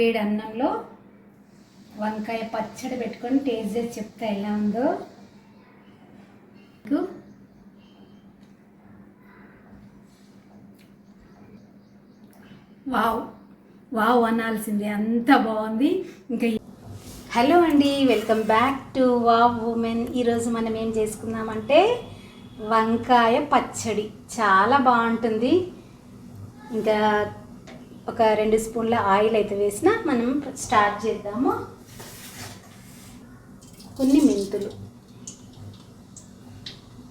వేడి అన్నంలో వంకాయ పచ్చడి పెట్టుకొని టేస్ట్ చేసి చెప్తా ఎలా ఉందో. వావ్. వావ్ అనాల్సిందే అంత బాగుంది. ఇంకా హలో అండి welcome back to wow women. ఈరోజు మనం ఏం చేసుకుందామంటే వంకాయ పచ్చడి. చాలా బాగుంటుంది. ఇంకా ఒక రెండు స్పూన్ల ఆయిల్ అయితే వేసిన మనం స్టార్ట్ చేద్దాము. కొన్ని మెంతులు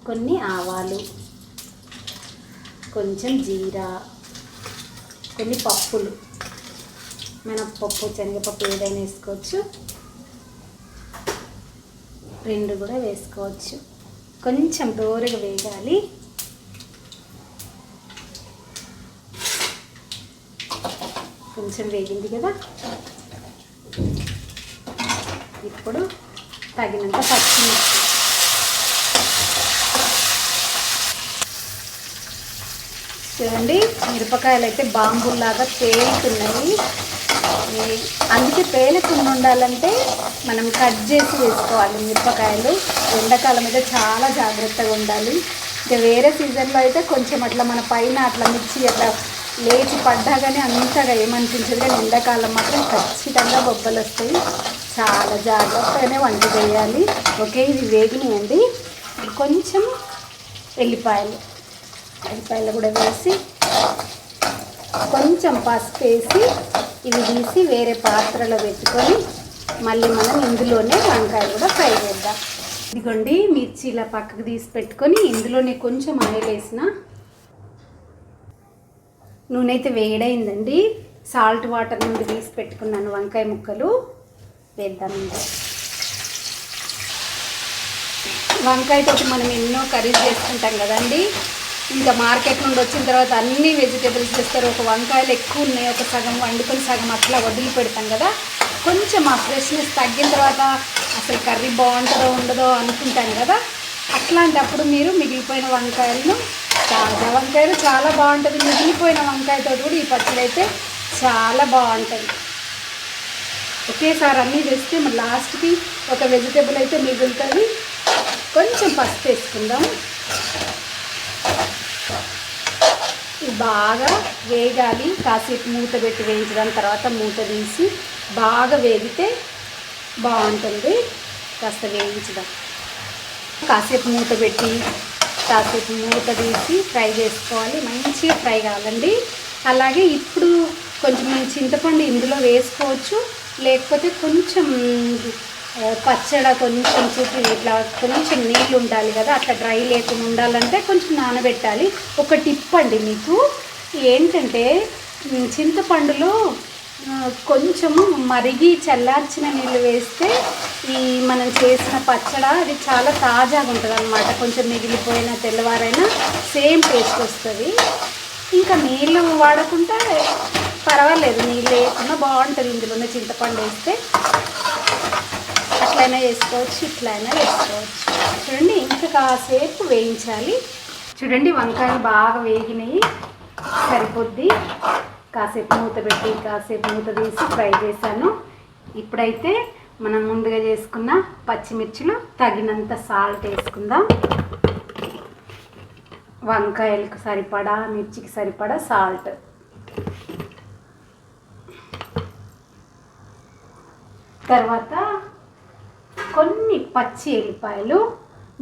కొన్ని ఆవాలు కొంచెం జీరా కొన్ని పప్పులు. మినప్పప్పు శనగపప్పు ఏదైనా వేసుకోవచ్చు. రెండు కూడా వేసుకోవచ్చు. కొంచెం దోరగా వేగాలి. కొంచెం వేగింది కదా. ఇప్పుడు తగినంత పచ్చిమిర్చి చూడండి మిరపకాయలు అయితే బాంబుల్లాగా పేలుతున్నాయి. అందుకే పేలకుండా ఉండాలంటే మనం కట్ చేసి వేసుకోవాలి మిరపకాయలు. ఎండాకాలం అయితే చాలా జాగ్రత్తగా ఉండాలి. ఇంకా వేరే సీజన్లో అయితే కొంచెం అట్లా మన పైన అట్లా మిర్చి అట్లా లేచి పడ్డా కానీ అంతగా ఏమనిపించదు కానీ ఎండాకాలం మాత్రం ఖచ్చితంగా బొబ్బలు వస్తాయి. చాలా జాగ్రత్తగానే వంట చేయాలి. ఓకే ఇది వేగినాయండి కొంచెం ఎల్లిపాయలు ఎల్లిపాయలు కూడా వేసి కొంచెం పసుపు వేసి ఇవి తీసి వేరే పాత్రలో పెట్టుకొని మళ్ళీ మనం ఇందులోనే వంకాయ కూడా ఫ్రై చేద్దాం. ఇదిగోండి మిర్చి ఇలా పక్కకు తీసి పెట్టుకొని ఇందులోనే కొంచెం ఆయిల్ వేసిన నూనె అయితే వేడైందండి. సాల్ట్ వాటర్ నుండి తీసి పెట్టుకున్నాను వంకాయ ముక్కలు. వేద్దాం వంకాయతో మనం ఎన్నో కర్రీస్ చేసుకుంటాం కదండి. ఇంకా మార్కెట్ నుండి వచ్చిన తర్వాత అన్ని వెజిటేబుల్స్ చేస్తారు. ఒక వంకాయలు ఎక్కువ ఉన్నాయి ఒక సగం వండుకొని సగం అట్లా వదిలి పెడతాం కదా. కొంచెం ఆ ఫ్రెష్నెస్ తగ్గిన తర్వాత అసలు కర్రీ బాగుంటుందో ఉండదో అనుకుంటాం కదా. అట్లాంటప్పుడు మీరు మిగిలిపోయిన వంకాయలను తాజా వంకాయలు చాలా బాగుంటుంది. మిగిలిపోయిన వంకాయతో కూడా ఈ పచ్చడి అయితే చాలా బాగుంటుంది. ఒకేసారి అన్నీ వేస్తే మరి లాస్ట్కి ఒక వెజిటేబుల్ అయితే మిగులుతుంది. కొంచెం పసుపు వేసుకుందాం. ఇది బాగా వేగాలి. కాసేపు మూత పెట్టి వేయించడం తర్వాత మూత తీసి బాగా వేగితే బాగుంటుంది. కాస్త వేయించడం కాసేపు మూత పెట్టి కాసేపు మూత తీసి ఫ్రై చేసుకోవాలి. మంచిగా ఫ్రై కావాలండి. అలాగే ఇప్పుడు కొంచెం చింతపండు ఇందులో వేసుకోవచ్చు. లేకపోతే కొంచెం పచ్చడ కొంచెం చూపి ఇట్లా కొంచెం నీళ్ళు ఉండాలి కదా అట్లా డ్రై లేకుండా ఉండాలంటే కొంచెం నానబెట్టాలి. ఒక టిప్ అండి మీకు. ఏంటంటే చింతపండులో కొంచెము మరిగి చల్లార్చిన నీళ్ళు వేస్తే ఈ మనం చేసిన పచ్చడ అది చాలా తాజాగా ఉంటుంది అనమాట కొంచెం మిగిలిపోయిన తెల్లవారైనా సేమ్ టేస్ట్ వస్తుంది. ఇంకా నీళ్ళు వాడకుండా పర్వాలేదు నీళ్ళు వేయకుండా బాగుంటుంది ఇందులోనే చింతపండు వేస్తే. అట్లయినా వేసుకోవచ్చు ఇట్లయినా వేసుకోవచ్చు. చూడండి ఇంకా కాసేపు వేయించాలి. చూడండి వంకాయలు బాగా వేగినాయి. సరిపోద్ది. కాసేపు మూత పెట్టి కాసేపు మూత తీసి ఫ్రై చేశాను. ఇప్పుడైతే మనం ముందుగా చేసుకున్న పచ్చిమిర్చిలు తగినంత సాల్ట్ వేసుకుందాం. వంకాయలకు సరిపడా మిర్చికి సరిపడా సాల్ట్. తర్వాత కొన్ని పచ్చి ఎల్లిపాయలు.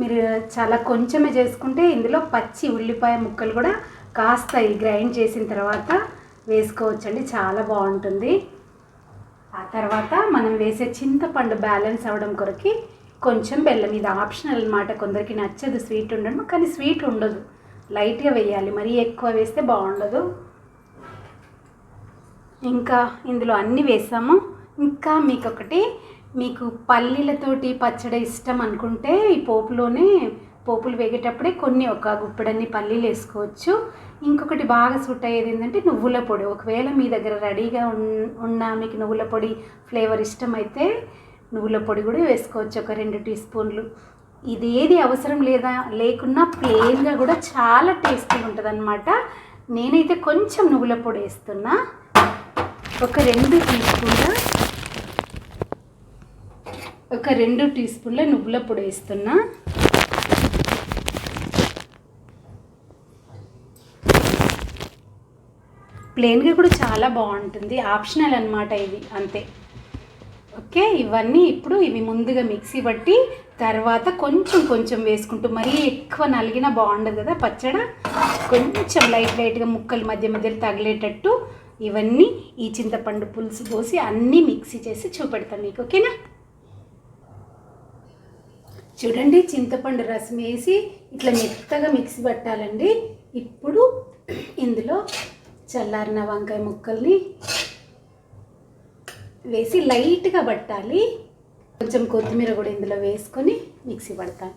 మీరు చాలా కొంచెమే చేసుకుంటే ఇందులో పచ్చి ఉల్లిపాయ ముక్కలు కూడా కాస్త ఈ గ్రైండ్ చేసిన తర్వాత వేసుకోవచ్చండి చాలా బాగుంటుంది. ఆ తర్వాత మనం వేసే చింతపండు బ్యాలెన్స్ అవ్వడం కొరకి కొంచెం బెల్లం. ఇది ఆప్షనల్ అన్నమాట. కొందరికి నచ్చదు స్వీట్ ఉండడం కానీ స్వీట్ ఉండదు. లైట్గా వేయాలి. మరీ ఎక్కువ వేస్తే బాగుండదు. ఇంకా ఇందులో అన్నీ వేసాము. ఇంకా మీకు ఒకటి మీకు పల్లీలతోటి పచ్చడి ఇష్టం అనుకుంటే ఈ పోపులోనే పోపులు వేగేటప్పుడే కొన్ని ఒక గుప్పెడన్ని పల్లీలు వేసుకోవచ్చు. ఇంకొకటి బాగా సూట్ అయ్యేది ఏంటంటే నువ్వుల పొడి. ఒకవేళ మీ దగ్గర రెడీగా ఉన్న మీకు నువ్వుల పొడి ఫ్లేవర్ ఇష్టమైతే నువ్వుల పొడి కూడా వేసుకోవచ్చు ఒక రెండు టీ స్పూన్లు. ఇది ఏది అవసరం లేదా లేకున్నా ప్లెయిన్గా కూడా చాలా టేస్టీగా ఉంటుంది అనమాట నేనైతే కొంచెం నువ్వుల పొడి వేస్తున్నా. ఒక రెండు టీ స్పూన్ల ఒక రెండు టీ స్పూన్ల నువ్వుల పొడి వేస్తున్నా. ప్లెయిన్గా కూడా చాలా బాగుంటుంది. ఆప్షనల్ అన్నమాట ఇవి అంతే. ఓకే ఇవన్నీ ఇప్పుడు ఇవి ముందుగా మిక్సీ పట్టి తర్వాత కొంచెం కొంచెం వేసుకుంటూ మరీ ఎక్కువ నలిగిన బాగుండదు కదా పచ్చడ? కొంచెం లైట్ లైట్గా ముక్కలు మధ్య మధ్యలో తగిలేటట్టు ఇవన్నీ ఈ చింతపండు పులుసు పోసి అన్నీ మిక్సీ చేసి చూపెడతాను మీకు ఓకేనా? చూడండి చింతపండు రసం వేసి ఇట్లా మెత్తగా మిక్సీ పట్టాలండి. ఇప్పుడు ఇందులో చల్లారిన వంకాయ ముక్కల్ని వేసి లైట్గా పట్టాలి. కొంచెం కొత్తిమీర కూడా ఇందులో వేసుకొని మిక్సీ పడతాను.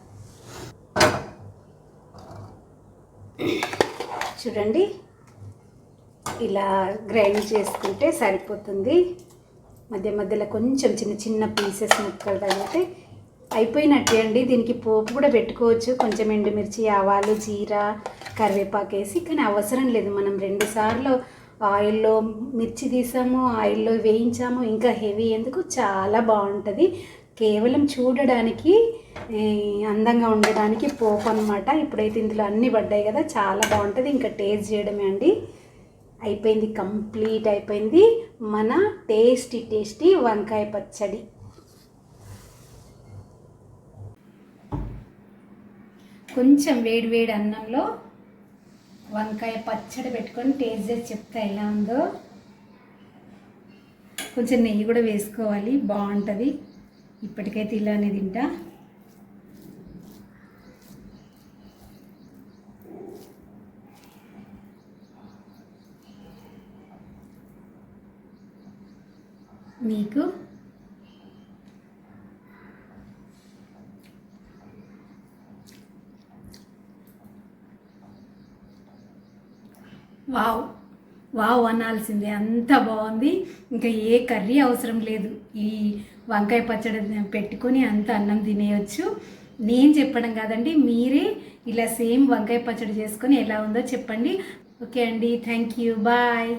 చూడండి. ఇలా గ్రైండ్ చేసుకుంటే సరిపోతుంది. మధ్య మధ్యలో కొంచెం చిన్న చిన్న పీసెస్ ముక్కలు తగిలితే అయిపోయినట్టే అండి. దీనికి పోపు కూడా పెట్టుకోవచ్చు. కొంచెం ఎండుమిర్చి ఆవాలు జీరా కరివేపాకు వేసి కానీ అవసరం లేదు. మనం రెండుసార్లు ఆయిల్లో మిర్చి తీసాము ఆయిల్లో వేయించాము ఇంకా హెవీ ఎందుకు? చాలా బాగుంటుంది. కేవలం చూడడానికి అందంగా ఉండడానికి పోపు అనమాట ఇప్పుడైతే ఇందులో అన్నీ పడ్డాయి కదా చాలా బాగుంటుంది. ఇంకా టేస్ట్ చేయడమే అండి. అయిపోయింది కంప్లీట్ అయిపోయింది. మన టేస్టీ టేస్టీ వంకాయ పచ్చడి. కొంచెం వేడి వేడి అన్నంలో వంకాయ పచ్చడి పెట్టుకొని టేస్ట్ చేసి చెప్తా ఎలా ఉందో. కొంచెం నెయ్యి కూడా వేసుకోవాలి బాగుంటుంది. ఇప్పటికైతే ఇలానే తింటా. మీకు వావ్ వావ్ అనాల్సిందే. అంత బాగుంది. ఇంకా ఏ కర్రీ అవసరం లేదు. ఈ వంకాయ పచ్చడి పెట్టుకొని అంత అన్నం తినేయచ్చు. నేను చెప్పడం కాదండి మీరే ఇలా సేమ్ వంకాయ పచ్చడి చేసుకొని ఎలా ఉందో చెప్పండి. ఓకే అండి థ్యాంక్ యూ బాయ్.